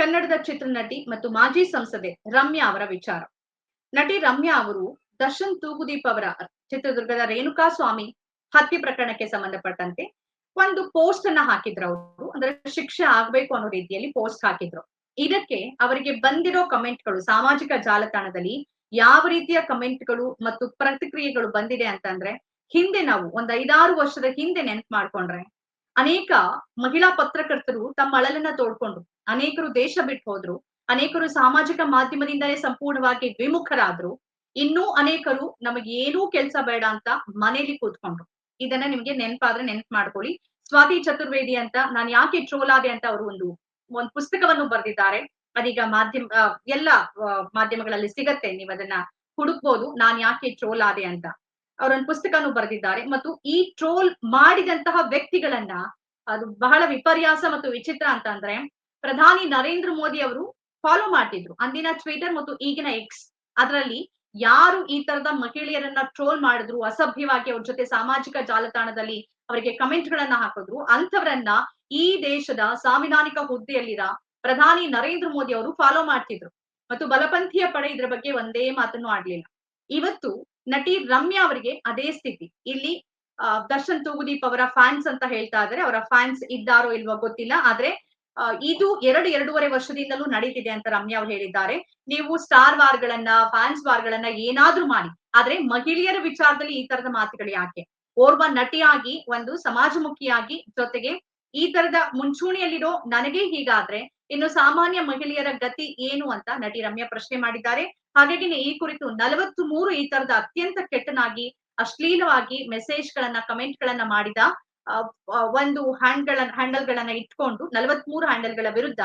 ಕನ್ನಡದ ಚಿತ್ರನಟಿ ಮತ್ತು ಮಾಜಿ ಸಂಸದೆ ರಮ್ಯಾ ಅವರ ವಿಚಾರ. ನಟಿ ರಮ್ಯಾ ಅವರು ದರ್ಶನ್ ತೂಗುದೀಪ್ ಅವರ ಚಿತ್ರದುರ್ಗದ ರೇಣುಕಾ ಸ್ವಾಮಿ ಹತ್ಯೆ ಪ್ರಕರಣಕ್ಕೆ ಸಂಬಂಧಪಟ್ಟಂತೆ ಒಂದು ಪೋಸ್ಟ್ ಅನ್ನ ಹಾಕಿದ್ರು ಅವರು. ಅಂದ್ರೆ ಶಿಕ್ಷೆ ಆಗ್ಬೇಕು ಅನ್ನೋ ರೀತಿಯಲ್ಲಿ ಪೋಸ್ಟ್ ಹಾಕಿದ್ರು. ಇದಕ್ಕೆ ಅವರಿಗೆ ಬಂದಿರೋ ಕಮೆಂಟ್ಗಳು ಸಾಮಾಜಿಕ ಜಾಲತಾಣದಲ್ಲಿ ಯಾವ ರೀತಿಯ ಕಮೆಂಟ್ಗಳು ಮತ್ತು ಪ್ರತಿಕ್ರಿಯೆಗಳು ಬಂದಿದೆ ಅಂತಂದ್ರೆ ಹಿಂದೆ ನಾವು ಒಂದ್ ಐದಾರು ವರ್ಷದ ಹಿಂದೆ ನೆನ್ಪು ಮಾಡ್ಕೊಂಡ್ರೆ ಅನೇಕ ಮಹಿಳಾ ಪತ್ರಕರ್ತರು ತಮ್ಮ ಅಳಲನ್ನ ತೋಡ್ಕೊಂಡ್ರು ಅನೇಕರು ದೇಶ ಬಿಟ್ಟು ಹೋದ್ರು, ಅನೇಕರು ಸಾಮಾಜಿಕ ಮಾಧ್ಯಮದಿಂದಲೇ ಸಂಪೂರ್ಣವಾಗಿ ವಿಮುಖರಾದ್ರು, ಇನ್ನೂ ಅನೇಕರು ನಮಗೆ ಏನೂ ಕೆಲಸ ಬೇಡ ಅಂತ ಮನೇಲಿ ಕೂತ್ಕೊಂಡ್ರು. ಇದನ್ನ ನಿಮ್ಗೆ ನೆನಪಾದ್ರೆ ನೆನ್ಪ್ ಮಾಡ್ಕೊಳ್ಳಿ. ಸ್ವಾತಿ ಚತುರ್ವೇದಿ ಅಂತ ನಾನು ಯಾಕೆ ಟ್ರೋಲ್ ಅಂತ ಅವರು ಒಂದು ಒಂದು ಪುಸ್ತಕವನ್ನು ಬರೆದಿದ್ದಾರೆ. ಅದೀಗ ಮಾಧ್ಯಮ ಎಲ್ಲ ಮಾಧ್ಯಮಗಳಲ್ಲಿ ಸಿಗತ್ತೆ, ನೀವು ಅದನ್ನ ಹುಡುಕ್ಬೋದು, ನಾನ್ ಯಾಕೆ ಟ್ರೋಲ್ ಆದೆ ಅಂತ. ಅವರೊಂದು ಪುಸ್ತಕನು ಬರೆದಿದ್ದಾರೆ. ಮತ್ತು ಈ ಟ್ರೋಲ್ ಮಾಡಿದಂತಹ ವ್ಯಕ್ತಿಗಳನ್ನ, ಅದು ಬಹಳ ವಿಪರ್ಯಾಸ ಮತ್ತು ವಿಚಿತ್ರ ಅಂತ ಅಂದ್ರೆ ಪ್ರಧಾನಿ ನರೇಂದ್ರ ಮೋದಿ ಅವರು ಫಾಲೋ ಮಾಡ್ತಿದ್ರು. ಅಂದಿನ ಟ್ವಿಟರ್ ಮತ್ತು ಈಗಿನ ಎಕ್ಸ್ ಅದರಲ್ಲಿ ಯಾರು ಈ ತರದ ಮಹಿಳೆಯರನ್ನ ಟ್ರೋಲ್ ಮಾಡಿದ್ರು, ಅಸಭ್ಯವಾಗಿ ಅವ್ರ ಜೊತೆ ಸಾಮಾಜಿಕ ಜಾಲತಾಣದಲ್ಲಿ ಅವರಿಗೆ ಕಮೆಂಟ್ ಗಳನ್ನ ಹಾಕಿದ್ರು, ಅಂಥವರನ್ನ ಈ ದೇಶದ ಸಾಂವಿಧಾನಿಕ ಹುದ್ದೆಯಲ್ಲಿರ ಪ್ರಧಾನಿ ನರೇಂದ್ರ ಮೋದಿ ಅವರು ಫಾಲೋ ಮಾಡ್ತಿದ್ರು. ಮತ್ತು ಬಲಪಂಥೀಯ ಪಡೆ ಇದ್ರ ಬಗ್ಗೆ ಒಂದೇ ಮಾತನ್ನು ಆಡ್ಲಿಲ್ಲ ಇವತ್ತು ನಟಿ ರಮ್ಯಾ ಅವರಿಗೆ ಅದೇ ಸ್ಥಿತಿ. ಇಲ್ಲಿ ದರ್ಶನ್ ತೂಗುದೀಪ್ ಅವರ ಫ್ಯಾನ್ಸ್ ಅಂತ ಹೇಳ್ತಾ ಇದ್ದಾರೆ ಅವರ ಫ್ಯಾನ್ಸ್ ಇದ್ದಾರೋ ಇಲ್ವೋ ಗೊತ್ತಿಲ್ಲ. ಆದ್ರೆ ಇದು ಎರಡು ಎರಡೂವರೆ ವರ್ಷದಿಂದಲೂ ನಡೀತಿದೆ ಅಂತ ರಮ್ಯಾ ಅವ್ರು ಹೇಳಿದ್ದಾರೆ. ನೀವು ಸ್ಟಾರ್ ವಾರ್ಗಳನ್ನ ಫ್ಯಾನ್ಸ್ ವಾರ್ಗಳನ್ನ ಏನಾದ್ರೂ ಮಾಡಿ. ಆದ್ರೆ ಮಹಿಳೆಯರ ವಿಚಾರದಲ್ಲಿ ಈ ತರದ ಮಾತುಗಳು ಯಾಕೆ? ಓರ್ವ ನಟಿಯಾಗಿ, ಒಂದು ಸಮಾಜಮುಖಿಯಾಗಿ ಜೊತೆಗೆ ಈ ತರದ ಮುಂಚೂಣಿಯಲ್ಲಿರೋ ನನಗೆ ಹೀಗಾದ್ರೆ ಇನ್ನು ಸಾಮಾನ್ಯ ಮಹಿಳೆಯರ ಗತಿ ಏನು ಅಂತ ನಟಿ ರಮ್ಯಾ ಪ್ರಶ್ನೆ ಮಾಡಿದ್ದಾರೆ. ಹಾಗಾಗಿ ಈ ಕುರಿತು ನಲವತ್ತು ಮೂರು ಈ ತರದ ಅತ್ಯಂತ ಕೆಟ್ಟನಾಗಿ, ಅಶ್ಲೀಲವಾಗಿ ಮೆಸೇಜ್ ಗಳನ್ನ ಕಮೆಂಟ್ ಗಳನ್ನ ಮಾಡಿದ ಒಂದು ಹ್ಯಾಂಡ್ಗಳ ಹ್ಯಾಂಡಲ್ ಗಳನ್ನ ಇಟ್ಕೊಂಡು ನಲವತ್ಮೂರು ಹ್ಯಾಂಡಲ್ಗಳ ವಿರುದ್ಧ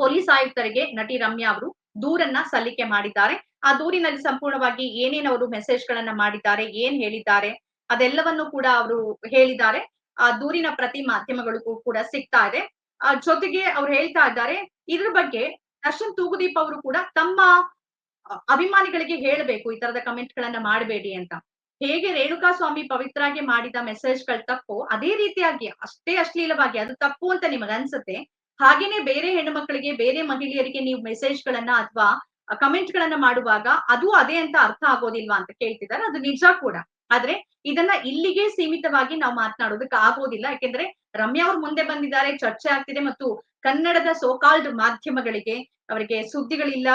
ಪೊಲೀಸ್ ಆಯುಕ್ತರಿಗೆ ನಟಿ ರಮ್ಯಾ ಅವರು ದೂರನ್ನ ಸಲ್ಲಿಕೆ ಮಾಡಿದ್ದಾರೆ. ಆ ದೂರಿನಲ್ಲಿ ಸಂಪೂರ್ಣವಾಗಿ ಏನೇನ್ ಅವರು ಮೆಸೇಜ್ ಗಳನ್ನ ಮಾಡಿದ್ದಾರೆ, ಏನ್ ಹೇಳಿದ್ದಾರೆ, ಅದೆಲ್ಲವನ್ನು ಕೂಡ ಅವರು ಹೇಳಿದ್ದಾರೆ. ಆ ದೂರಿನ ಪ್ರತಿ ಮಾಧ್ಯಮಗಳಿಗೂ ಕೂಡ ಸಿಗ್ತಾ ಇದೆ. ಆ, ಜೊತೆಗೆ ಅವ್ರು ಹೇಳ್ತಾ ಇದ್ದಾರೆ, ಇದ್ರ ಬಗ್ಗೆ ದರ್ಶನ್ ತೂಗುದೀಪ್ ಅವರು ಕೂಡ ತಮ್ಮ ಅಭಿಮಾನಿಗಳಿಗೆ ಹೇಳಬೇಕು, ಈ ತರದ ಕಮೆಂಟ್ ಗಳನ್ನ ಮಾಡಬೇಡಿ ಅಂತ. ಹೇಗೆ ರೇಣುಕಾ ಸ್ವಾಮಿ ಪವಿತ್ರಾಗೆ ಮಾಡಿದ ಮೆಸೇಜ್ಗಳು ತಪ್ಪು, ಅದೇ ರೀತಿಯಾಗಿ ಅಷ್ಟೇ ಅಶ್ಲೀಲವಾಗಿ ಅದು ತಪ್ಪು ಅಂತ ನಿಮಗೆ ಅನ್ಸುತ್ತೆ? ಹಾಗೇನೆ ಬೇರೆ ಹೆಣ್ಣು ಮಕ್ಕಳಿಗೆ ಬೇರೆ ಮಹಿಳೆಯರಿಗೆ ನೀವು ಮೆಸೇಜ್ ಗಳನ್ನ ಅಥವಾ ಕಮೆಂಟ್ ಗಳನ್ನ ಮಾಡುವಾಗ ಅದು ಅದೇ ಅಂತ ಅರ್ಥ ಆಗೋದಿಲ್ವಾ ಅಂತ ಕೇಳ್ತಿದ್ದಾರೆ ಅದು ನಿಜ ಕೂಡ. ಆದ್ರೆ ಇದನ್ನ ಇಲ್ಲಿಗೆ ಸೀಮಿತವಾಗಿ ನಾವು ಮಾತನಾಡೋದಕ್ಕೆ ಆಗೋದಿಲ್ಲ. ಯಾಕೆಂದ್ರೆ ರಮ್ಯಾ ಅವ್ರು ಮುಂದೆ ಬಂದಿದ್ದಾರೆ, ಚರ್ಚೆ ಆಗ್ತಿದೆ ಮತ್ತು ಕನ್ನಡದ ಸೋಕಾಲ್ಡ್ ಮಾಧ್ಯಮಗಳಿಗೆ ಅವರಿಗೆ ಸುದ್ದಿಗಳಿಲ್ಲ.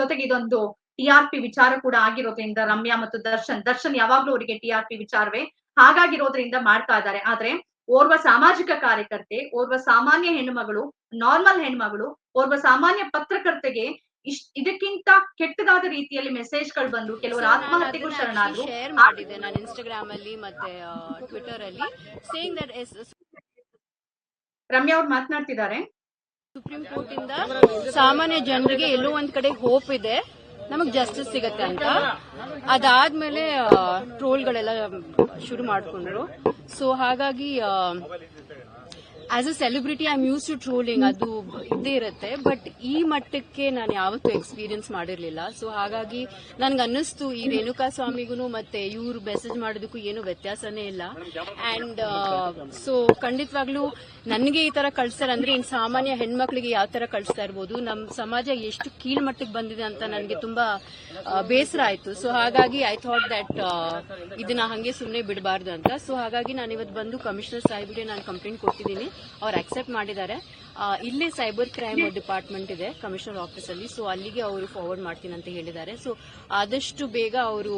ಜೊತೆಗೆ ಇದೊಂದು ಟಿ ಆರ್ ಪಿ ವಿಚಾರ ಕೂಡ ಆಗಿರೋದ್ರಿಂದ ರಮ್ಯಾ ಮತ್ತು ದರ್ಶನ್ ದರ್ಶನ್ ಯಾವಾಗ್ಲೂ ಅವರಿಗೆ ಟಿ ಆರ್ ಪಿ ವಿಚಾರವೇ ಹಾಗಾಗಿರೋದ್ರಿಂದ ಮಾಡ್ತಾ ಇದ್ದಾರೆ. ಆದ್ರೆ ಓರ್ವ ಸಾಮಾಜಿಕ ಕಾರ್ಯಕರ್ತೆ ಓರ್ವ ಸಾಮಾನ್ಯ ಹೆಣ್ಮಗಳು ನಾರ್ಮಲ್ ಹೆಣ್ಮಗಳು ಓರ್ವ ಸಾಮಾನ್ಯ ಪತ್ರಕರ್ತೆಗೆ ಇಷ್ಟ ಇದಕ್ಕಿಂತ ಕೆಟ್ಟದಾದ ರೀತಿಯಲ್ಲಿ ಮೆಸೇಜ್ಗಳು ಬಂದು ಕೆಲವರು ಆತ್ಮಹತ್ಯೆಗೂ ಶರಣಾದ್ರು. ಶೇರ್ ಮಾಡಿದೆ ನಾನು ಇನ್ಸ್ಟಾಗ್ರಾಮ್ ಅಲ್ಲಿ ಮತ್ತೆ ಟ್ವಿಟರ್ ಅಲ್ಲಿ. ಸೇಯಿಂಗ್ ದಟ್ ಎಸ್ ರಮ್ಯಾ ಅವ್ರು ಮಾತನಾಡ್ತಿದ್ದಾರೆ. ಸುಪ್ರೀಂ ಕೋರ್ಟ್ ಇಂದ ಸಾಮಾನ್ಯ ಜನರಿಗೆ ಎಲ್ಲೋ ಒಂದ್ ಕಡೆ ಹೋಪ್ ಇದೆ. ನಮಗ್ ಜಸ್ಟಿಸ್ ಸಿಗತ್ತೆ ಅಂತ. ಅದಾದ್ಮೇಲೆ ಟ್ರೋಲ್ಗಳೆಲ್ಲ ಶುರು ಮಾಡ್ಕೊಂಡ್ರು. ಸೊ ಹಾಗಾಗಿ as a celebrity I am used to trolling ಅದು ಇದ್ದೇ ಇರುತ್ತೆ. ಬಟ್ ಈ ಮಟ್ಟಕ್ಕೆ ನಾನು ಯಾವತ್ತೂ ಎಕ್ಸ್ಪೀರಿಯನ್ಸ್ ಮಾಡಿರಲಿಲ್ಲ. ಸೊ ಹಾಗಾಗಿ ನನ್ಗೆ ಅನ್ನಿಸ್ತು ಈ ರೇಣುಕಾ ಸ್ವಾಮಿಗೂ ಮತ್ತೆ ಇವ್ರು ಮೆಸೇಜ್ ಮಾಡೋದಕ್ಕೂ ಏನು ವ್ಯತ್ಯಾಸನೇ ಇಲ್ಲ. ಅಂಡ್ ಸೊ ಖಂಡಿತವಾಗ್ಲೂ ನನಗೆ ಈ ತರ ಕಳ್ಸ್ತಾರೆ ಅಂದ್ರೆ ಇನ್ ಸಾಮಾನ್ಯ ಹೆಣ್ಮಕ್ಳಿಗೆ ಯಾವ ತರ ಕಳಿಸ್ತಾ ಇರ್ಬೋದು. ನಮ್ಮ ಸಮಾಜ ಎಷ್ಟು ಕೀಳ್ ಮಟ್ಟಕ್ಕೆ ಬಂದಿದೆ ಅಂತ ನನಗೆ ತುಂಬಾ ಬೇಸರ ಆಯ್ತು. ಸೊ ಹಾಗಾಗಿ ಐ ಥಾಟ್ ದಟ್ ಇದನ್ನ ಹಂಗೆ ಸುಮ್ಮನೆ ಬಿಡಬಾರ್ದು ಅಂತ. ಸೊ ಹಾಗಾಗಿ ನಾನು ಇವತ್ತು ಬಂದು ಕಮಿಷನರ್ ಸಾಹೇಬ್ಗೆ ನಾನು ಕಂಪ್ಲೇಂಟ್ ಕೊಟ್ಟಿದ್ದೀನಿ. ಅವ್ರು ಅಕ್ಸೆಪ್ಟ್ ಮಾಡಿದ್ದಾರೆ. ಇಲ್ಲಿ ಸೈಬರ್ ಕ್ರೈಮ್ ಡಿಪಾರ್ಟ್ಮೆಂಟ್ ಇದೆ ಕಮಿಷನರ್ ಆಫೀಸ್ ಅಲ್ಲಿ. ಸೊ ಅಲ್ಲಿಗೆ ಅವರು ಫಾರ್ವರ್ಡ್ ಮಾಡ್ತೀನಿ ಅಂತ ಹೇಳಿದ್ದಾರೆ. ಸೊ ಆದಷ್ಟು ಬೇಗ ಅವರು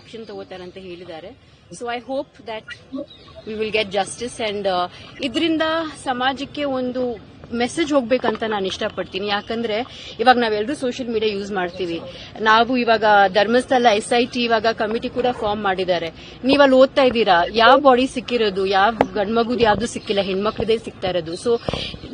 ಆಕ್ಷನ್ ತಗೋತಾರೆ ಅಂತ ಹೇಳಿದ್ದಾರೆ. So I hope that we will get justice and ಇದರಿಂದ ಸಮಾಜಕ್ಕೆ ಒಂದು ಮೆಸೇಜ್ ಹೋಗ್ಬೇಕಂತ ನಾನು ಇಷ್ಟಪಡ್ತೀನಿ. ಯಾಕಂದ್ರೆ ಇವಾಗ ನಾವೆಲ್ಲರೂ ಸೋಷಿಯಲ್ ಮೀಡಿಯಾ ಯೂಸ್ ಮಾಡ್ತೀವಿ. ನಾವು ಇವಾಗ ಧರ್ಮಸ್ಥಳ ಎಸ್ ಐ ಟಿ ಇವಾಗ ಕಮಿಟಿ ಕೂಡ ಫಾರ್ಮ್ ಮಾಡಿದ್ದಾರೆ. ನೀವು ಅಲ್ಲಿ ಓದ್ತಾ ಇದ್ದೀರಾ? ಯಾವ ಬಾಡಿ ಸಿಕ್ಕಿರೋದು? ಯಾವ ಗಂಡ್ಮಗುದು ಯಾವ್ದು ಸಿಕ್ಕಿಲ್ಲ? ಹೆಣ್ಮಕ್ಳದೇ ಸಿಗ್ತಾ ಇರೋದು. ಸೊ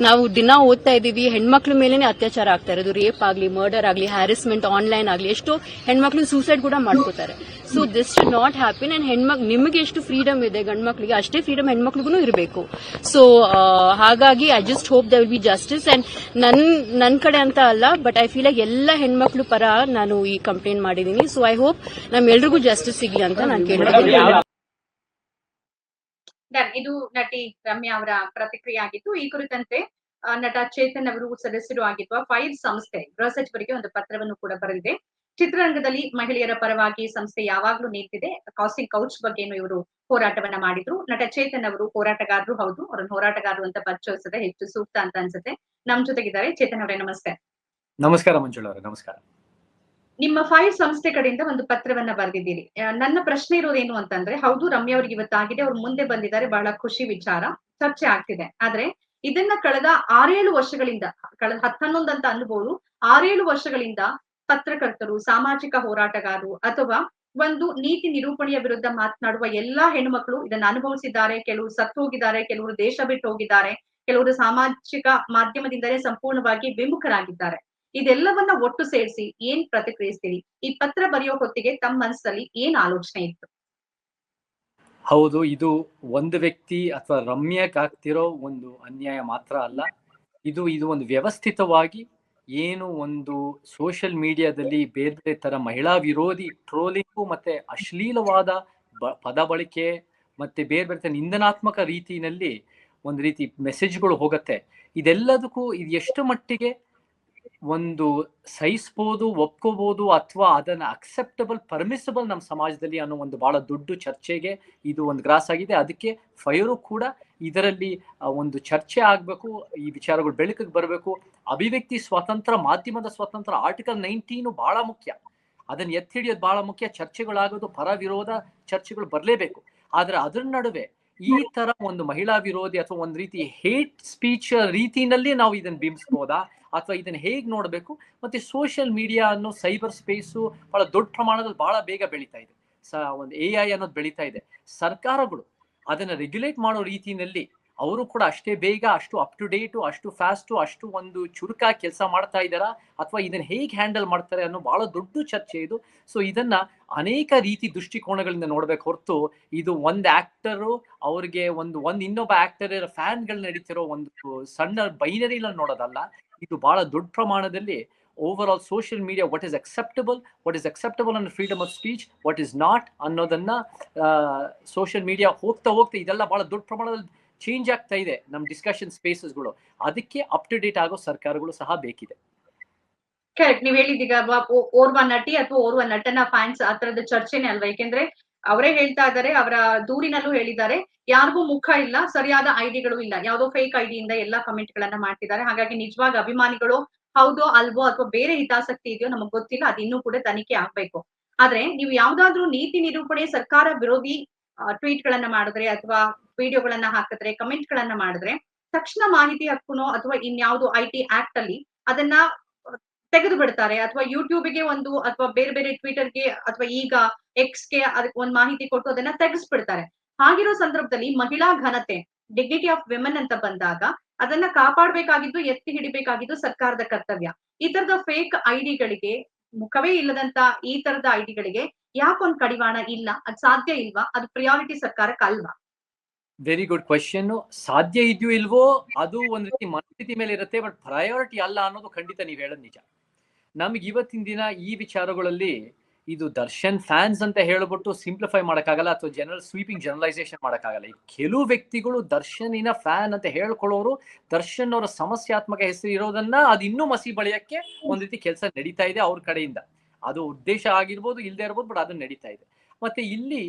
ನಾವು ದಿನ ಓದ್ತಾ ಇದೀವಿ ಹೆಣ್ಮಕ್ಳ ಮೇಲೆನೆ ಅತ್ಯಾಚಾರ ಆಗ್ತಾ ಇರೋದು. ರೇಪ್ ಆಗಲಿ ಮರ್ಡರ್ ಆಗಲಿ ಹ್ಯಾರಸ್ಮೆಂಟ್ ಆನ್ಲೈನ್ ಆಗಲಿ, ಎಷ್ಟೋ ಹೆಣ್ಮಕ್ಳು ಸೂಸೈಡ್ ಕೂಡ ಮಾಡ್ಕೋತಾರೆ. So this should not happen and ಹೆಣ್ಮಕ್ ನಿಮಗೆ ಎಷ್ಟು ಫ್ರೀಡಮ್ ಇದೆ ಗಂಡ್ಮಕ್ಳಿಗೆ ಅಷ್ಟೇ ಫ್ರೀಡಮ್ ಹೆಣ್ಮಕ್ಳಿಗೂ ಇರಬೇಕು. ಸೊ ಹಾಗಾಗಿ I just hope the will be justice and ನನ್ ನನ್ ಕಡೆ ಅಂತ ಅಲ್ಲ ಬಟ್ ಐ ಫೀಲ್ ಲೈಕ್ ಎಲ್ಲ ಹೆಣ್ಮಕ್ಳು ಪರ ನಾನು ಈ ಕಂಪ್ಲೇಂಟ್ ಮಾಡಿದೀನಿ ಸೊ ಐ ಹೋಪ್ ನಮ್ಮೆಲ್ರಿಗೂ ಜಸ್ಟಿಸ್ ಸಿಗ್ಲಿ ಅಂತ ನಾನು ಕೇಳ್ತೀನಿ. Done. ಇದು ನಟಿ ರಮ್ಯಾ ಅವರ ಪ್ರತಿಕ್ರಿಯೆ ಆಗಿತ್ತು. ಈ ಕುರಿತಂತೆ ನಟ ಚೇತನ್ ಅವರು ಸದಸ್ಯರು ಆಗಿರುವ ಫೈವ್ ಸಂಸ್ಥೆ ಗೃಹ ಸಚಿವರಿಗೆ ಒಂದು ಪತ್ರವನ್ನು ಕೂಡ ಬರೆದಿದೆ. ಚಿತ್ರರಂಗದಲ್ಲಿ ಮಹಿಳೆಯರ ಪರವಾಗಿ ಸಂಸ್ಥೆ ಯಾವಾಗ್ಲೂ ನಿಂತಿದೆ. ಕಾಸ್ಟಿಂಗ್ ಕೌಚ್ ಬಗ್ಗೆನು ಇವರು ಹೋರಾಟವನ್ನ ಮಾಡಿದ್ರು. ನಟ ಚೇತನ್ ಅವರು ಹೋರಾಟಗಾರರು ಹೌದು. ಅವರನ್ನು ಹೋರಾಟಗಾರರು ಅಂತ ಪರಿಚಯಿಸದೆ ಹೆಚ್ಚು ಸೂಕ್ತ ಅಂತ ಅನ್ಸುತ್ತೆ. ನಮ್ ಜೊತೆಗಿದ್ದಾರೆ ಚೇತನ್ ಅವರೇ ನಮಸ್ತೆ. ನಮಸ್ಕಾರ ಮಂಜುಳ ಅವರೇ ನಮಸ್ಕಾರ. ನಿಮ್ಮ ಫೈವ್ ಸಂಸ್ಥೆ ಕಡೆಯಿಂದ ಒಂದು ಪತ್ರವನ್ನ ಬರೆದಿದ್ದೀರಿ. ನನ್ನ ಪ್ರಶ್ನೆ ಇರೋದೇನು ಅಂತಂದ್ರೆ ಹೌದು ರಮ್ಯಾ ಅವ್ರಿಗೆ ಇವತ್ತಾಗಿದೆ. ಅವ್ರು ಮುಂದೆ ಬಂದಿದ್ದಾರೆ. ಬಹಳ ಖುಷಿ ವಿಚಾರ. ಚರ್ಚೆ ಆಗ್ತಿದೆ. ಆದ್ರೆ ಇದನ್ನ ಕಳೆದ ಆರೇಳು ವರ್ಷಗಳಿಂದ ಕಳೆದ ಹತ್ತನ್ನೊಂದು ಅಂತ ಅನ್ಬೋದು ಆರೇಳು ವರ್ಷಗಳಿಂದ ಪತ್ರಕರ್ತರು, ಸಾಮಾಜಿಕ ಹೋರಾಟಗಾರರು ಅಥವಾ ಒಂದು ನೀತಿ ನಿರೂಪಣೆಯ ವಿರುದ್ಧ ಮಾತನಾಡುವ ಎಲ್ಲಾ ಹೆಣ್ಣುಮಕ್ಕಳು ಇದನ್ನ ಅನುಭವಿಸಿದ್ದಾರೆ, ಕೆಲವರು ಸತ್ತು ಹೋಗಿದ್ದಾರೆ, ಕೆಲವರು ದೇಶ ಬಿಟ್ಟು ಹೋಗಿದ್ದಾರೆ, ಕೆಲವರು ಸಾಮಾಜಿಕ ಮಾಧ್ಯಮದಿಂದಲೇ ಸಂಪೂರ್ಣವಾಗಿ ವಿಮುಖರಾಗಿದ್ದಾರೆ. ಇದೆಲ್ಲವನ್ನ ಒಟ್ಟು ಸೇರಿಸಿ ಏನ್ ಪ್ರತಿಕ್ರಿಯಿಸ್ತೀರಿ? ಈ ಪತ್ರ ಬರೆಯೋ ಹೊತ್ತಿಗೆ ತಮ್ಮ ಮನಸ್ಸಲ್ಲಿ ಏನ್ ಆಲೋಚನೆ ಇತ್ತು? ಹೌದು, ಇದು ಒಂದು ವ್ಯಕ್ತಿ ಅಥವಾ ರಮ್ಯಕ್ಕಾಗ್ತಿರೋ ಒಂದು ಅನ್ಯಾಯ ಮಾತ್ರ ಅಲ್ಲ. ಇದು ಇದು ಒಂದು ವ್ಯವಸ್ಥಿತವಾಗಿ ಏನು ಒಂದು ಸೋಷಿಯಲ್ ಮೀಡಿಯಾದಲ್ಲಿ ಬೇರೆ ಬೇರೆ ತರ ಮಹಿಳಾ ವಿರೋಧಿ ಟ್ರೋಲಿಂಗು ಮತ್ತೆ ಅಶ್ಲೀಲವಾದ ಪದ ಬಳಕೆ ಮತ್ತೆ ಬೇರೆ ಬೇರೆ ನಿಂದನಾತ್ಮಕ ರೀತಿಯಲ್ಲಿ ಒಂದು ರೀತಿ ಮೆಸೇಜ್ಗಳು ಹೋಗತ್ತೆ. ಇದೆಲ್ಲದಕ್ಕೂ ಇದು ಎಷ್ಟು ಮಟ್ಟಿಗೆ ಒಂದು ಸಹಿಸ್ಬೋದು ಒಪ್ಕೋಬಹುದು ಅಥವಾ ಅದನ್ನ ಅಕ್ಸೆಪ್ಟಬಲ್ ಪರ್ಮಿಸಬಲ್ ನಮ್ಮ ಸಮಾಜದಲ್ಲಿ ಅನ್ನೋ ಒಂದು ಬಹಳ ದೊಡ್ಡ ಚರ್ಚೆಗೆ ಇದು ಒಂದು ಗ್ರಾಸ್ ಆಗಿದೆ. ಅದಕ್ಕೆ ಫೈರು ಕೂಡ ಇದರಲ್ಲಿ ಒಂದು ಚರ್ಚೆ ಆಗಬೇಕು, ಈ ವಿಚಾರಗಳು ಬೆಳಕಿಗೆ ಬರಬೇಕು. ಅಭಿವ್ಯಕ್ತಿ ಸ್ವಾತಂತ್ರ್ಯ ಮಾಧ್ಯಮದ ಸ್ವಾತಂತ್ರ್ಯ ಆರ್ಟಿಕಲ್ ನೈನ್ಟೀನು ಬಹಳ ಮುಖ್ಯ. ಅದನ್ನ ಎತ್ತಿ ಹಿಡಿಯೋದು ಬಹಳ ಮುಖ್ಯ. ಚರ್ಚೆಗಳಾಗೋದು ಪರ ವಿರೋಧ ಚರ್ಚೆಗಳು ಬರಲೇಬೇಕು. ಆದ್ರೆ ಅದ್ರ ನಡುವೆ ಈ ತರ ಒಂದು ಮಹಿಳಾ ವಿರೋಧಿ ಅಥವಾ ಒಂದು ರೀತಿ ಹೇಟ್ ಸ್ಪೀಚ್ ರೀತಿನಲ್ಲಿ ನಾವು ಇದನ್ನ ಬಿಂಬಿಸ್ಬೋದಾ ಅಥವಾ ಇದನ್ನ ಹೇಗ್ ನೋಡ್ಬೇಕು? ಮತ್ತೆ ಸೋಷಿಯಲ್ ಮೀಡಿಯಾ ಅನ್ನೋ ಸೈಬರ್ ಸ್ಪೇಸ್ ಬಹಳ ದೊಡ್ಡ ಪ್ರಮಾಣದಲ್ಲಿ ಬಹಳ ಬೇಗ ಬೆಳೀತಾ ಇದೆ. ಸ, ಒಂದು ಎ ಐ ಅನ್ನೋದು ಬೆಳೀತಾ ಇದೆ. ಸರ್ಕಾರಗಳು ಅದನ್ನ ರೆಗ್ಯುಲೇಟ್ ಮಾಡೋ ರೀತಿಯಲ್ಲಿ ಅವರು ಕೂಡ ಅಷ್ಟೇ ಬೇಗ, ಅಷ್ಟು ಅಪ್ ಟು ಡೇಟು ಅಷ್ಟು ಫಾಸ್ಟು ಅಷ್ಟು ಒಂದು ಚುರುಕಾಗಿ ಕೆಲಸ ಮಾಡ್ತಾ ಇದ್ದಾರಾ? ಅಥವಾ ಇದನ್ನು ಹೇಗೆ ಹ್ಯಾಂಡಲ್ ಮಾಡ್ತಾರೆ ಅನ್ನೋ ಬಹಳ ದೊಡ್ಡ ಚರ್ಚೆ ಇದು. ಸೊ ಇದನ್ನ ಅನೇಕ ರೀತಿ ದೃಷ್ಟಿಕೋನಗಳಿಂದ ನೋಡ್ಬೇಕು ಹೊರತು ಇದು ಒಂದು ಆಕ್ಟರು ಅವ್ರಿಗೆ ಒಂದು ಒಂದು ಇನ್ನೊಬ್ಬ ಆಕ್ಟರ್ ಫ್ಯಾನ್ಗಳು ನಡೀತಿರೋ ಒಂದು ಸಣ್ಣ ಬೈನರಿಗಳನ್ನು ನೋಡೋದಲ್ಲ. ಇದು ಬಹಳ ದೊಡ್ಡ ಪ್ರಮಾಣದಲ್ಲಿ over all social media what is acceptable what is acceptable ಅನ್ನೋ freedom of speech what is not ಅನ್ನೋದನ್ನ ಸೋಷಿಯಲ್ ಮೀಡಿಯಾ ಹೋಗ್ತಾ ಹೋಗ್ತಾ ಇದೆಲ್ಲ ಬಹಳ ದೊಡ್ಡ ಪ್ರಮಾಣದಲ್ಲಿ ಚೇಂಜ್ ಆಗ್ತಾ ಇದೆ ನಮ್ಮ ಡಿಸ್ಕಷನ್ ಸ್ಪೇಸಸ್ಗಳು ಅದಕ್ಕೆ ಅಪ್ ಟು ಡೇಟ್ ಆಗೋ ಸರ್ಕಾರಗಳು ಸಹ ಬೇಕಿದೆ. ಕರೆಕ್ಟ್ ನೀವ್ ಹೇಳಿದೀಗ ಓರ್ವ ನಟಿ ಅಥವಾ ಓರ್ವ ನಟನ ಫ್ಯಾನ್ಸ್ ಆ ತರದ ಚರ್ಚೆನೆ ಅಲ್ವಾ? ಯಾಕೆಂದ್ರೆ ಅವರೇ ಹೇಳ್ತಾ ಇದ್ದಾರೆ, ಅವರ ದೂರಿನಲ್ಲೂ ಹೇಳಿದ್ದಾರೆ. ಯಾರಿಗೂ ಮುಖ ಇಲ್ಲ, ಸರಿಯಾದ ಐಡಿಗಳು ಇಲ್ಲ. ಯಾವ್ದೋ ಫೇಕ್ ಐಡಿಯಿಂದ ಎಲ್ಲಾ ಕಮೆಂಟ್ ಗಳನ್ನ ಮಾಡ್ತಿದ್ದಾರೆ. ಹಾಗಾಗಿ ನಿಜವಾಗ ಅಭಿಮಾನಿಗಳು ಹೌದೋ ಅಲ್ವೋ ಅಥವಾ ಬೇರೆ ಹಿತಾಸಕ್ತಿ ಇದೆಯೋ ನಮಗ್ ಗೊತ್ತಿಲ್ಲ. ಅದು ಇನ್ನೂ ಕೂಡ ತನಿಖೆ ಆಗ್ಬೇಕು. ಆದ್ರೆ ನೀವು ಯಾವ್ದಾದ್ರು ನೀತಿ ನಿರೂಪಣೆ ಸರ್ಕಾರ ವಿರೋಧಿ ಟ್ವೀಟ್ ಗಳನ್ನ ಮಾಡಿದ್ರೆ ಅಥವಾ ವಿಡಿಯೋಗಳನ್ನ ಹಾಕಿದ್ರೆ ಕಮೆಂಟ್ ಗಳನ್ನ ಮಾಡಿದ್ರೆ, ತಕ್ಷಣ ಮಾಹಿತಿ ಹಕ್ಕುನೋ ಅಥವಾ ಇನ್ಯಾವುದೋ ಐ ಟಿ ಆಕ್ಟ್ ಅಲ್ಲಿ ಅದನ್ನ ತೆಗೆದು ಬಿಡ್ತಾರೆ ಅಥವಾ ಯೂಟ್ಯೂಬ್ಗೆ ಒಂದು ಅಥವಾ ಬೇರೆ ಬೇರೆ ಟ್ವಿಟರ್ಗೆ ಅಥವಾ ಈಗ ಎಕ್ಸ್ಗೆ ಅದಕ್ಕೆ ಒಂದು ಮಾಹಿತಿ ಕೊಟ್ಟು ಅದನ್ನ ತೆಗೆಸ್ಬಿಡ್ತಾರೆ. ಹಾಗಿರೋ ಸಂದರ್ಭದಲ್ಲಿ ಮಹಿಳಾ ಘನತೆ ಡಿಗ್ನಿಟಿ ಆಫ್ ವಿಮೆನ್ ಅಂತ ಬಂದಾಗ ಅದನ್ನ ಕಾಪಾಡಬೇಕಾಗಿದ್ದು, ಎತ್ತಿ ಹಿಡಿಬೇಕಾಗಿದ್ದು ಸರ್ಕಾರದ ಕರ್ತವ್ಯ. ಈ ತರದ ಫೇಕ್ ಐಡಿಗಳಿಗೆ ಮುಖವೇ ಇಲ್ಲದಂತ ಈ ತರದ ಐಡಿಗಳಿಗೆ ಯಾಕೊಂದು ಕಡಿವಾಣ ಇಲ್ಲ? ಅದ್ ಸಾಧ್ಯ ಇಲ್ವಾ? ಅದು ಪ್ರಿಯಾರಿಟಿ ಸರ್ಕಾರಕ್ಕೆ ಅಲ್ವಾ? ವೆರಿ ಗುಡ್ ಕ್ವಶನ್ ಸಾಧ್ಯ ಇದೆಯೋ ಇಲ್ವೋ ಅದು ಒಂದ್ ರೀತಿ ಮನಸ್ಥಿತಿ ಮೇಲೆ ಇರುತ್ತೆ ಬಟ್ ಪ್ರಯಾರಿಟಿ ಅಲ್ಲ ಅನ್ನೋದು ಖಂಡಿತ ನೀವು ಹೇಳೋದು ನಿಜ. ನಮ್ಗೆ ಇವತ್ತಿನ ದಿನ ಈ ವಿಚಾರಗಳಲ್ಲಿ ಇದು ದರ್ಶನ್ ಫ್ಯಾನ್ಸ್ ಅಂತ ಹೇಳ್ಬಿಟ್ಟು ಸಿಂಪ್ಲಿಫೈ ಮಾಡಕ್ಕಾಗಲ್ಲ ಅಥವಾ ಜನರಲ್ ಸ್ವೀಪಿಂಗ್ ಜನರಲೈಸೇಷನ್ ಮಾಡಕ್ಕಾಗಲ್ಲ. ಈ ಕೆಲವು ವ್ಯಕ್ತಿಗಳು ದರ್ಶನಿನ ಫ್ಯಾನ್ ಅಂತ ಹೇಳ್ಕೊಳ್ಳೋರು ದರ್ಶನ್ ಅವರ ಸಮಸ್ಯಾತ್ಮಕ ಹೆಸರು ಇರೋದನ್ನ ಅದು ಇನ್ನೂ ಮಸಿ ಬಳಿಯಕ್ಕೆ ಒಂದ್ ರೀತಿ ಕೆಲಸ ನಡೀತಾ ಇದೆ ಅವ್ರ ಕಡೆಯಿಂದ. ಅದು ಉದ್ದೇಶ ಆಗಿರ್ಬೋದು ಇಲ್ಲದೆ ಇರ್ಬೋದು ಬಟ್ ಅದು ನಡೀತಾ ಇದೆ. ಮತ್ತೆ ಇಲ್ಲಿ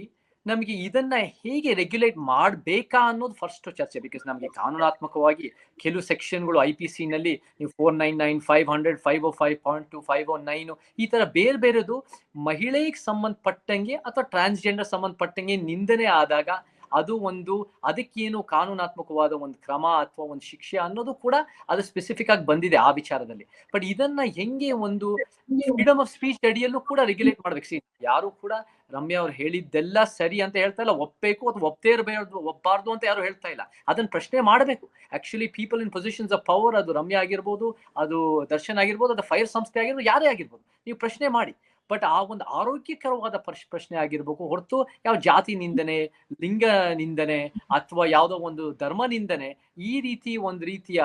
ನಮಗೆ ಇದನ್ನ ಹೇಗೆ ರೆಗ್ಯುಲೇಟ್ ಮಾಡಬೇಕಾ ಅನ್ನೋದು ಫಸ್ಟ್ ಚರ್ಚೆ. ಬಿಕಾಸ್ ನಮಗೆ ಕಾನೂನಾತ್ಮಕವಾಗಿ ಕೆಲವು ಸೆಕ್ಷನ್ಗಳು ಐ ಪಿ ಸಿ ನಲ್ಲಿ ನೀವು four nine nine five hundred five O five point two five O nine ಈ ತರ ಬೇರೆ ಬೇರೆದು ಮಹಿಳೆಗೆ ಸಂಬಂಧಪಟ್ಟಂಗೆ ಅಥವಾ ಟ್ರಾನ್ಸ್ಜೆಂಡರ್ ಸಂಬಂಧಪಟ್ಟಂಗೆ ನಿಂದನೆ ಆದಾಗ ಅದು ಒಂದು ಅದಕ್ಕೇನು ಕಾನೂನಾತ್ಮಕವಾದ ಒಂದು ಕ್ರಮ ಅಥವಾ ಒಂದು ಶಿಕ್ಷೆ ಅನ್ನೋದು ಕೂಡ ಅದು ಸ್ಪೆಸಿಫಿಕ್ ಆಗಿ ಬಂದಿದೆ ಆ ವಿಚಾರದಲ್ಲಿ. ಬಟ್ ಇದನ್ನ ಹೆಂಗೆ ಒಂದು ಫ್ರೀಡಮ್ ಆಫ್ ಸ್ಪೀಚ್ ಅಡಿಯಲ್ಲೂ ಕೂಡ ರೆಗ್ಯುಲೇಟ್ ಮಾಡ್ಬೇಕು. ಸಿ ಯಾರು ಕೂಡ ರಮ್ಯಾ ಅವ್ರು ಹೇಳಿದ್ದೆಲ್ಲ ಸರಿ ಅಂತ ಹೇಳ್ತಾ ಇಲ್ಲ ಒಪ್ಪಬೇಕು ಅಥವಾ ಒಪ್ಪದೇ ಇರಬಾರ್ದು ಒಪ್ಪಬಾರ್ದು ಅಂತ ಯಾರು ಹೇಳ್ತಾ ಇಲ್ಲ. ಅದನ್ನ ಪ್ರಶ್ನೆ ಮಾಡಬೇಕು. Actually people in positions of power ಅದು ರಮ್ಯಾ ಆಗಿರ್ಬೋದು, ಅದು ದರ್ಶನ್ ಆಗಿರ್ಬೋದು, ಅದು ಫೈರ್ ಸಂಸ್ಥೆ ಆಗಿರ್ಬೋದು, ಯಾರೇ ಆಗಿರ್ಬೋದು, ನೀವು ಪ್ರಶ್ನೆ ಮಾಡಿ. ಬಟ್ ಆ ಒಂದು ಆರೋಗ್ಯಕರವಾದ ಪ್ರಶ್- ಪ್ರಶ್ನೆ ಆಗಿರ್ಬೇಕು. ಹೊರತು ಯಾವ ಜಾತಿ ನಿಂದನೆ ಲಿಂಗ ನಿಂದನೆ ಅಥವಾ ಯಾವುದೋ ಒಂದು ಧರ್ಮ ನಿಂದನೆ ಈ ರೀತಿ ಒಂದು ರೀತಿಯ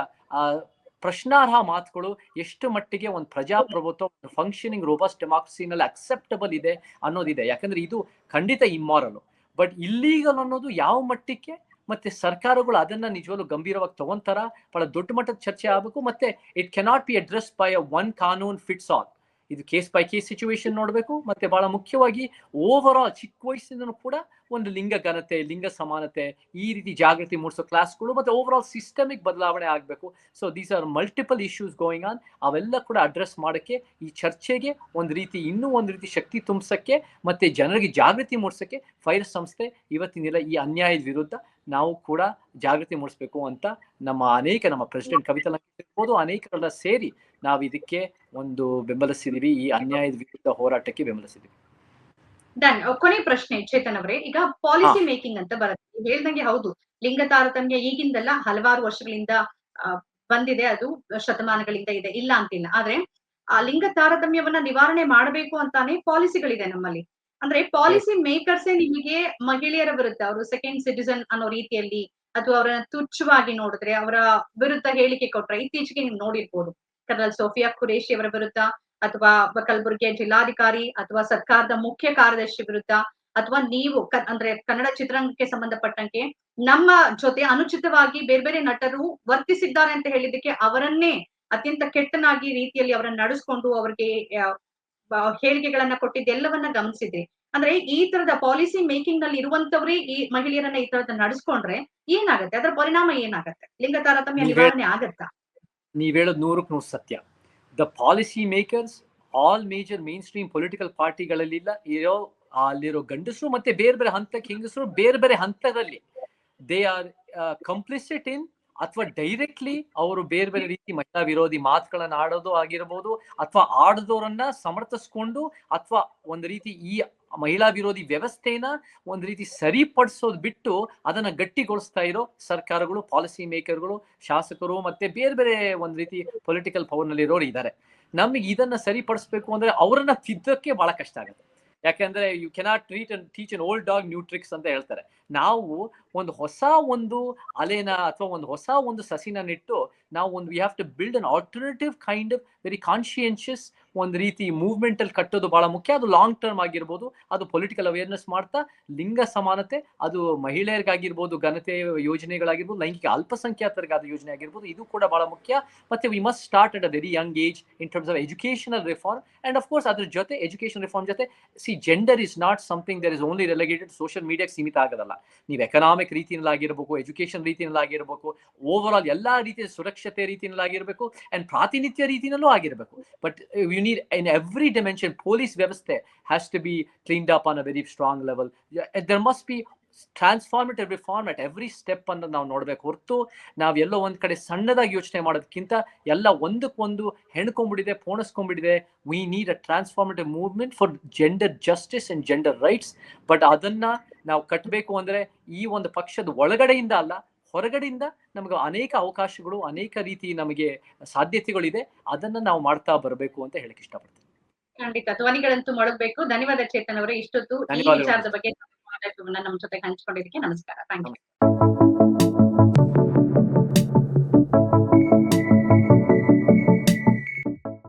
ಪ್ರಶ್ನಾರ್ಹ ಮಾತುಗಳು ಎಷ್ಟು ಮಟ್ಟಿಗೆ ಒಂದು ಪ್ರಜಾಪ್ರಭುತ್ವ, ಒಂದು ಫಂಕ್ಷನಿಂಗ್ ರೋಬಸ್ಟ್ ಡೆಮಾಕ್ರಸಿನಲ್ಲಿ ಅಕ್ಸೆಪ್ಟಬಲ್ ಇದೆ ಅನ್ನೋದಿದೆ. ಯಾಕಂದ್ರೆ ಇದು ಖಂಡಿತ ಇಮ್ಮಾರಲ್ ಬಟ್ ಇಲ್ಲೀಗಲ್ ಅನ್ನೋದು ಯಾವ ಮಟ್ಟಕ್ಕೆ? ಮತ್ತೆ ಸರ್ಕಾರಗಳು ಅದನ್ನ ನಿಜವಾಗ್ಲೂ ಗಂಭೀರವಾಗಿ ತಗೊಂತಾರ? ಬಹಳ ದೊಡ್ಡ ಮಟ್ಟದ ಚರ್ಚೆ ಆಗಬೇಕು. ಮತ್ತೆ it cannot be address by a one ಕಾನೂನ್ ಫಿಟ್ಸ್ ಆಲ್ ಇದು ಕೇಸ್ ಬೈ ಕೇಸ್ ಸಿಚುವೇಶನ್ ನೋಡಬೇಕು ಮತ್ತೆ ಬಹಳ ಮುಖ್ಯವಾಗಿ ಓವರ್ ಆಲ್ ಚಿಕ್ಕ ವಯಸ್ಸಿಂದನೂ ಕೂಡ ಒಂದು ಲಿಂಗ ಘನತೆ, ಲಿಂಗ ಸಮಾನತೆ ಈ ರೀತಿ ಜಾಗೃತಿ ಮೂಡಿಸೋ ಕ್ಲಾಸ್ಗಳು ಮತ್ತೆ ಓವರ್ ಆಲ್ ಸಿಸ್ಟಮಿಕ್ ಬದಲಾವಣೆ ಆಗಬೇಕು. So these are multiple issues going on ಅವೆಲ್ಲ ಕೂಡ ಅಡ್ರೆಸ್ ಮಾಡೋಕ್ಕೆ, ಈ ಚರ್ಚೆಗೆ ಒಂದು ರೀತಿ, ಇನ್ನೂ ಒಂದು ರೀತಿ ಶಕ್ತಿ ತುಂಬಿಸೋಕ್ಕೆ ಮತ್ತೆ ಜನರಿಗೆ ಜಾಗೃತಿ ಮೂಡಿಸೋಕ್ಕೆ ಫೈರ್ ಸಂಸ್ಥೆ ಇವತ್ತಿನಿಲ್ಲ ಈ ಅನ್ಯಾಯದ ವಿರುದ್ಧ ನಾವು ಕೂಡ ಜಾಗೃತಿ ಮೂಡಿಸ್ಬೇಕು ಅಂತ ನಮ್ಮ ಅನೇಕ, ನಮ್ಮ ಪ್ರೆಸಿಡೆಂಟ್ ಕವಿತಾ ಇರ್ಬೋದು, ಅನೇಕರೆಲ್ಲ ಸೇರಿ ನಾವು ಇದಕ್ಕೆ ಒಂದು ಬೆಂಬಲಿಸಿದೀವಿ ಈ ಅನ್ಯಾಯದ ವಿರುದ್ಧ ಹೋರಾಟಕ್ಕೆ ಬೆಂಬಲಿಸಿದೀವಿ ಡನ್ ಕೊನೆ ಪ್ರಶ್ನೆ ಚೇತನ್ ಅವರೇ. ಈಗ ಪಾಲಿಸಿ ಮೇಕಿಂಗ್ ಅಂತ ಬರುತ್ತೆ. ಹೇಳ್ದಂಗೆ ಹೌದು. ಲಿಂಗ ತಾರತಮ್ಯ ಈಗಿಂದಲ್ಲ ಹಲವಾರು ವರ್ಷಗಳಿಂದ ಬಂದಿದೆ. ಅದು ಶತಮಾನಗಳಿಂದ ಇದೆ. ಇಲ್ಲ ಅಂತಿಲ್ಲ. ಆದ್ರೆ ಆ ಲಿಂಗ ತಾರತಮ್ಯವನ್ನ ನಿವಾರಣೆ ಮಾಡಬೇಕು ಅಂತಾನೆ ಪಾಲಿಸಿಗಳಿದೆ ನಮ್ಮಲ್ಲಿ. ಅಂದ್ರೆ ಪಾಲಿಸಿ ಮೇಕರ್ಸೇ ನಿಮಗೆ ಮಹಿಳೆಯರ ವಿರುದ್ಧ ಅವರು ಸೆಕೆಂಡ್ ಸಿಟಿಸನ್ ಅನ್ನೋ ರೀತಿಯಲ್ಲಿ ಅಥವಾ ಅವರನ್ನ ತುಚ್ಛವಾಗಿ ನೋಡಿದ್ರೆ ಅವರ ವಿರುದ್ಧ ಹೇಳಿಕೆ ಕೊಟ್ರೆ ಇತ್ತೀಚೆಗೆ ನೀವು ನೋಡಿರ್ಬೋದು. ಕರ್ನಲ್ ಸೋಫಿಯಾ ಖುರೇಶಿ ಅವರ ವಿರುದ್ಧ ಅಥವಾ ಕಲಬುರಗಿಯ ಜಿಲ್ಲಾಧಿಕಾರಿ ಅಥವಾ ಸರ್ಕಾರದ ಮುಖ್ಯ ಕಾರ್ಯದರ್ಶಿ ವಿರುದ್ಧ ಅಥವಾ ನೀವು ಅಂದ್ರೆ ಕನ್ನಡ ಚಿತ್ರರಂಗಕ್ಕೆ ಸಂಬಂಧಪಟ್ಟಂಗೆ ನಮ್ಮ ಜೊತೆ ಅನುಚಿತವಾಗಿ ಬೇರೆ ಬೇರೆ ನಟರು ವರ್ತಿಸಿದ್ದಾರೆ ಅಂತ ಹೇಳಿದಕ್ಕೆ ಅವರನ್ನೇ ಅತ್ಯಂತ ಕೆಟ್ಟನಾಗಿ ರೀತಿಯಲ್ಲಿ ಅವರನ್ನ ನಡೆಸ್ಕೊಂಡು ಅವ್ರಿಗೆ ಹೇಳಿಕೆಗಳನ್ನ ಕೊಟ್ಟಿದ್ದೆಲ್ಲವನ್ನ ಗಮನಿಸಿದ್ರಿ. ಅಂದ್ರೆ ಈ ತರದ ಪಾಲಿಸಿ ಮೇಕಿಂಗ್ನಲ್ಲಿ ಇರುವಂತವ್ರೇ ಈ ಮಹಿಳೆಯರನ್ನ ಈ ತರದ ನಡೆಸ್ಕೊಂಡ್ರೆ ಏನಾಗುತ್ತೆ? ಅದರ ಪರಿಣಾಮ ಏನಾಗತ್ತೆ? ಲಿಂಗ ತಾರತಮ್ಯ ನೀವೇ- ನಿವಾರಣೆ ಆಗತ್ತಾ? ನೀವ್ ಹೇಳೋದ್ ನೂರಕ್ಕೆ ನೂರು ಸತ್ಯ. The policy makers all major main stream political ಪಾರ್ಟಿಗಳಲ್ಲಿಲ್ಲ ಇರೋ ಅಲ್ಲಿರೋ ಗಂಡಸರು ಮತ್ತೆ ಬೇರೆ ಬೇರೆ ಹಂತಕ್ಕೆ ಹೆಂಗಸರು ಬೇರೆ ಬೇರೆ ಹಂತದಲ್ಲಿ ದೇ ಆರ್ ಕಂಪ್ಲಿಸಿಟ್ ಇನ್ ಅಥವಾ ಡೈರೆಕ್ಟ್ಲಿ ಅವರು ಬೇರೆ ಬೇರೆ ರೀತಿ ಮಹಿಳಾ ವಿರೋಧಿ ಮಾತುಗಳನ್ನ ಆಡೋದು ಆಗಿರ್ಬೋದು ಅಥವಾ ಆಡದವರನ್ನ ಸಮರ್ಥಿಸ್ಕೊಂಡು ಅಥವಾ ಒಂದು ರೀತಿ ಈ ಮಹಿಳಾ ವಿರೋಧಿ ವ್ಯವಸ್ಥೆನ ಒಂದು ರೀತಿ ಸರಿಪಡಿಸೋದು ಬಿಟ್ಟು ಅದನ್ನ ಗಟ್ಟಿಗೊಳಿಸ್ತಾ ಇರೋ ಸರ್ಕಾರಗಳು ಪಾಲಿಸಿ ಮೇಕರ್ಗಳು ಶಾಸಕರು ಮತ್ತೆ ಬೇರೆ ಬೇರೆ ಒಂದು ರೀತಿ ಪೊಲಿಟಿಕಲ್ ಪವರ್ನಲ್ಲಿ ಇರೋರು ಇದ್ದಾರೆ. ನಮಗೆ ಇದನ್ನ ಸರಿಪಡಿಸ್ಬೇಕು ಅಂದ್ರೆ ಅವರನ್ನ ತಿದ್ದಕ್ಕೆ ಬಹಳ ಕಷ್ಟ ಆಗುತ್ತೆ. ಯಾಕಂದ್ರೆ you cannot treat and teach an old dog new tricks ಅಂತ ಹೇಳ್ತಾರೆ. ನಾವು ಒಂದು ಹೊಸ ಒಂದು ಅಲೆನ ಅಥವಾ ಒಂದು ಹೊಸ ಒಂದು ಸಸಿನ ನೆಟ್ಟು ನಾವು ಒಂದು we have to build an alternative kind of very conscientious ಒಂದು ರೀತಿ ಮೂವ್ಮೆಂಟ್ ಅಲ್ಲಿ ಕಟ್ಟೋದು ಬಹಳ ಮುಖ್ಯ. ಅದು ಲಾಂಗ್ ಟರ್ಮ್ ಆಗಿರ್ಬೋದು, ಅದು ಪೊಲಿಟಿಕಲ್ ಅವೇರ್ನೆಸ್ ಮಾಡ್ತಾ ಲಿಂಗ ಸಮಾನತೆ, ಅದು ಮಹಿಳೆಯರಿಗಾಗಿರ್ಬೋದು, ಘನತೆ ಯೋಜನೆಗಳಾಗಿರ್ಬೋದು, ಲೈಂಗಿಕ ಅಲ್ಪಸಂಖ್ಯಾತರಿಗಾದ ಯೋಜನೆ ಆಗಿರ್ಬೋದು, ಇದು ಕೂಡ ಬಹಳ ಮುಖ್ಯ. ಮತ್ತೆ we must start at a very young age in terms of educational reform and of course ಅದ್ರ ಜೊತೆ ಎಜುಕೇಶನ್ ರಿಫಾರ್ಮ್ ಜೊತೆ see gender is not something there is only relegated social ಮೀಡಿಯಾಗೆ ಸೀಮಿತ ಆಗೋದಲ್ಲ. ನೀವು ಎಕನಾಮಿಕ್ ರೀತಿಯಲ್ಲಾಗಿರ್ಬೇಕು ಎಜುಕೇಶನ್ ರೀತಿಯಲ್ಲಾಗಿರ್ಬೇಕು ಓವರ್ ಆಲ್ ಎಲ್ಲಾ ರೀತಿಯ ಸುರಕ್ಷತೆ ರೀತಿಯಲ್ಲಾಗಿರ್ಬೇಕು ಅಂಡ್ ಪ್ರಾತಿನಿಧ್ಯ ರೀತಿಯಲ್ಲೂ ಆಗಿರಬೇಕು. But you need in every dimension police ವ್ಯವಸ್ಥೆ has to be cleaned up on a very strong level there must be transformative at every step ಅನ್ನ ನಾವು ನೋಡ್ಬೇಕು. ಹೊರತು ನಾವು ಎಲ್ಲೋ ಒಂದ್ ಕಡೆ ಸಣ್ಣದಾಗಿ ಯೋಚನೆ ಮಾಡೋದಕ್ಕಿಂತ ಎಲ್ಲ ಒಂದಕ್ಕೊಂದು ಹೆಣ್ಕೊಂಡ್ಬಿಟ್ಟಿದೆ ಪೋಣಿಸ್ಕೊಂಡ್ಬಿಟ್ಟಿದೆ we need a transformative movement for gender justice and gender rights but ಅದನ್ನ ನಾವು ಕಟ್ಟಬೇಕು ಅಂದ್ರೆ ಈ ಒಂದು ಪಕ್ಷದ ಒಳಗಡೆಯಿಂದ ಅಲ್ಲ ಹೊರಗಡೆಯಿಂದ ನಮಗೆ ಅನೇಕ ಅವಕಾಶಗಳು ಅನೇಕ ರೀತಿ ನಮಗೆ ಸಾಧ್ಯತೆಗಳಿದೆ. ಅದನ್ನ ನಾವು ಮಾಡ್ತಾ ಬರಬೇಕು ಅಂತ ಹೇಳಕ್ ಇಷ್ಟಪಡ್ತೀನಿ. ಖಂಡಿತ. ಧ್ವನಿಗಳಂತೂ ಮೊಳಗ್ಬೇಕು. ಧನ್ಯವಾದ ಚೇತನ್ ಅವರೇ. ಇಷ್ಟೊತ್ತು ಈ ವಿಚಾರದ ಬಗ್ಗೆ ಕಾರ್ಯಕ್ರಮವನ್ನ ನಮ್ಮ ಜೊತೆ ಹಂಚ್ಕೊಂಡಿದ್ದಕ್ಕೆ ನಮಸ್ಕಾರ. Thank you